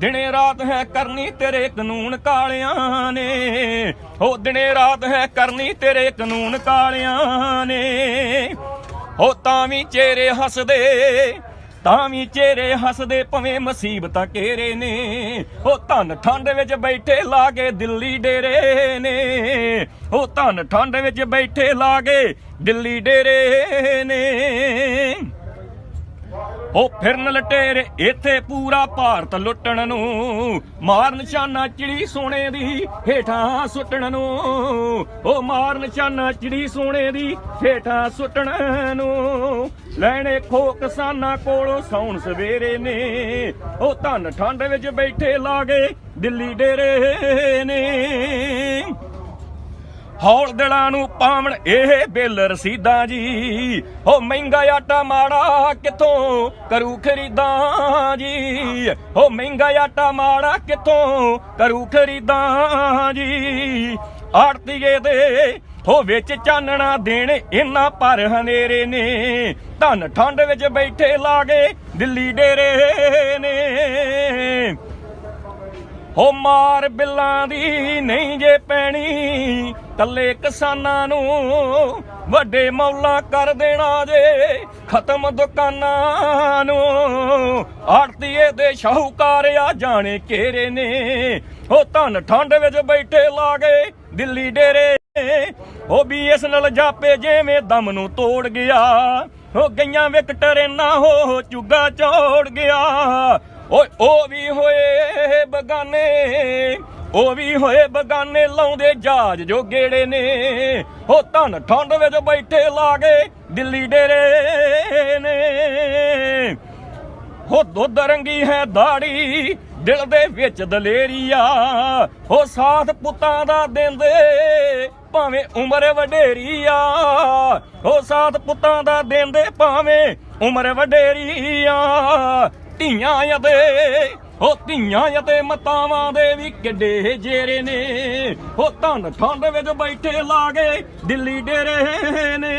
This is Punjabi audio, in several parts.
ਦਿਨੇ ਰਾਤ ਹੈ ਕਰਨੀ ਤੇਰੇ ਕਾਨੂੰਨ ਕਾਲਿਆਂ ਨੇ। ਹੋ, ਦਿਨੇ ਰਾਤ ਹੈ ਕਰਨੀ ਤੇਰੇ ਕਾਨੂੰਨ ਕਾਲਿਆਂ ਨੇ। ਹੋ, ਤਾਂ ਵੀ ਚਿਹਰੇ ਹੱਸਦੇ, ਤਾਂ ਵੀ ਚਿਹਰੇ ਹੱਸਦੇ ਭਵੇਂ ਮੁਸੀਬਤਾਂ ਘੇਰੇ ਨੇ। ਉਹ ਧਨ ਠੰਡ ਵਿੱਚ ਬੈਠੇ ਲਾਗੇ ਦਿੱਲੀ ਡੇਰੇ ਨੇ। ਉਹ ਧਨ ਠੰਡ ਵਿੱਚ ਬੈਠੇ ਲਾਗੇ ਦਿੱਲੀ ਡੇਰੇ ਨੇ। ਉਹ ਫਿਰਨ ਲਟੇਰੇ, ਇੱਥੇ ਪੂਰਾ ਭਾਰਤ ਲੁੱਟਣ ਨੂੰ। ਮਾਰ ਨਿਸ਼ਾਨਾ ਚਿੜੀ ਸੋਨੇ ਦੀ, ਹੇਠਾਂ ਸੁੱਟਣ ਨੂੰ। ਉਹ ਮਾਰ ਨਿਸ਼ਾਨਾ ਚਿੜੀ ਸੋਨੇ ਦੀ, ਹੇਠਾਂ ਸੁੱਟਣ ਨੂੰ। ਲੈਣੇ ਖੋ ਕਿਸਾਨਾਂ ਕੋਲੋਂ ਸੌਣ ਸਵੇਰੇ ਨੇ। ਉਹ ਧਨ ਠੰਡ ਵਿੱਚ ਬੈਠੇ ਲਾਗੇ, ਦਿੱਲੀ ਡੇਰੇ ਨੇ। ਹੌਲ ਦਿਲਾਂ ਨੂੰ ਪਾਵਣ ਇਹ ਬਿੱਲ ਰਸੀਦਾਂ ਜੀ। ਹੋ ਮਹਿੰਗਾ ਆਟਾ ਮਾੜਾ ਕਿੱਥੋਂ ਕਰੂ ਖਰੀਦਾਂ ਜੀ? ਹੋ ਮਹਿੰਗਾ ਆਟਾ ਮਾੜਾ ਕਿੱਥੋਂ ਕਰੂ ਖਰੀਦਾਂ ਜੀ? ਆੜਤੀਏ ਦੇ ਹੋ ਵਿੱਚ ਚਾਨਣਾ ਦੇਣ, ਇੰਨਾ ਪਰ ਹਨੇਰੇ ਨੇ। ਧਨ ਠੰਡ ਵਿੱਚ ਬੈਠੇ ਲਾਗੇ ਦਿੱਲੀ ਡੇਰੇ ਨੇ। ਹੋ ਮਾਰ ਬਿੱਲਾਂ ਦੀ ਨਹੀਂ ਜੇ ਪੈਣੀ, ਕੱਲੇ ਕਿਸਾਨਾਂ ਨੂੰ ਵੱਡੇ ਮੌਲਾ ਕਰ ਦੇਣਾ ਜੇ, ਖਤਮ ਦੁਕਾਨਾਂ ਨੂੰ। ਆੜਤੀਏ ਦੇ ਸ਼ਾਹੂਕਾਰ ਆ, ਜਾਣੇ ਘੇਰੇ ਨੇ। ਹੋ ਧਨ ਠੰਡ ਵਿੱਚ ਬੈਠੇ ਲਾ ਗਏ ਦਿੱਲੀ ਡੇਰੇ। ਉਹ ਵੀ ਇਸ ਨਾਲ ਜਾਪੇ ਜਿਵੇਂ ਦਮ ਨੂੰ ਤੋੜ ਗਿਆ। ਹੋ ਗਈਆਂ ਵਿਕਟਰੇ ਨਾ ਹੋ ਚੁੱਗਾ ਚੋੜ ਗਿਆ। ਓਏ, ਉਹ ਵੀ ਹੋਏ ਬਗਾਨੇ, ਉਹ ਵੀ ਹੋਏ ਬਗਾਨੇ, ਲਾਉਂਦੇ ਜਹਾਜ਼ ਜੋ ਗੇੜੇ ਨੇ। ਉਹ ਧਨ ਠੰਡ ਵਿੱਚ ਬੈਠੇ ਲਾਗੇ ਦਿੱਲੀ ਡੇਰੇ ਨੇ। ਹੋ ਦੁੱਧ ਰੰਗੀ ਹੈ ਦਾੜੀ, ਦਿਲ ਦੇ ਵਿੱਚ ਦਲੇਰੀਆ। ਹੋ ਸਾਥ ਪੁੱਤਾਂ ਦਾ ਦਿੰਦੇ, ਭਾਵੇਂ ਉਮਰ ਵਡੇਰੀ ਆ ਹੋ ਸਾਥ ਪੁੱਤਾਂ ਦਾ ਦਿੰਦੇ, ਭਾਵੇਂ ਉਮਰ ਵਡੇਰੀ ਆ ਧੀਆਂ ਅਤੇ ਹੋ ਧੀਆਂ ਅਤੇ ਮਤਾਵਾਂ ਦੇ ਵੀ ਕਿੱਡੇ ਜੇਰੇ ਨੇ। ਹੋ ਧਨ ਠੰਡ ਵਿੱਚ ਬੈਠੇ ਲਾਗੇ ਦਿੱਲੀ ਡੇਰੇ ਨੇ।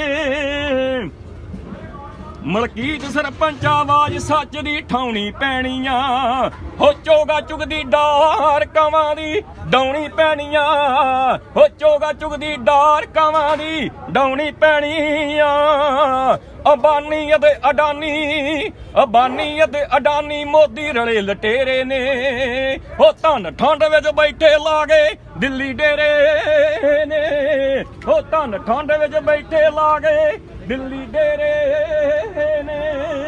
ਮਲਕੀਤ ਸਰਪੰਚ ਆਵਾਜ਼ ਸੱਚ ਦੀ ਠਾਉਣੀ ਪੈਣੀਆਂ। ਹੋ ਚੋਗਾ ਚੁਗਦੀ ਡਾਰ ਕਵਾਂ ਦੀ ਡਾਉਣੀ ਪੈਣੀਆਂ। ਹੋ ਚੋਗਾ ਚੁਗਦੀ ਡਾਰ ਕਵਾਂ ਦੀ ਡਾਉਣੀ ਪੈਣੀਆਂ। ਅਬਾਨੀ ਅਤੇ ਅਡਾਨੀ ਅਬਾਨੀ ਅਤੇ ਅਡਾਨੀ ਮੋਦੀ ਰਲੇ ਲਟੇਰੇ ਨੇ। ਹੋ ਧਨ ਠੰਡ ਵਿੱਚ ਬੈਠੇ ਲਾਗੇ ਦਿੱਲੀ ਡੇਰੇ ਨੇ। ਹੋ ਧਨ ਠੰਡ ਵਿੱਚ ਬੈਠੇ ਲਾਗੇ ਦਿੱਲੀ ਡੇਰੇ ਨੇ।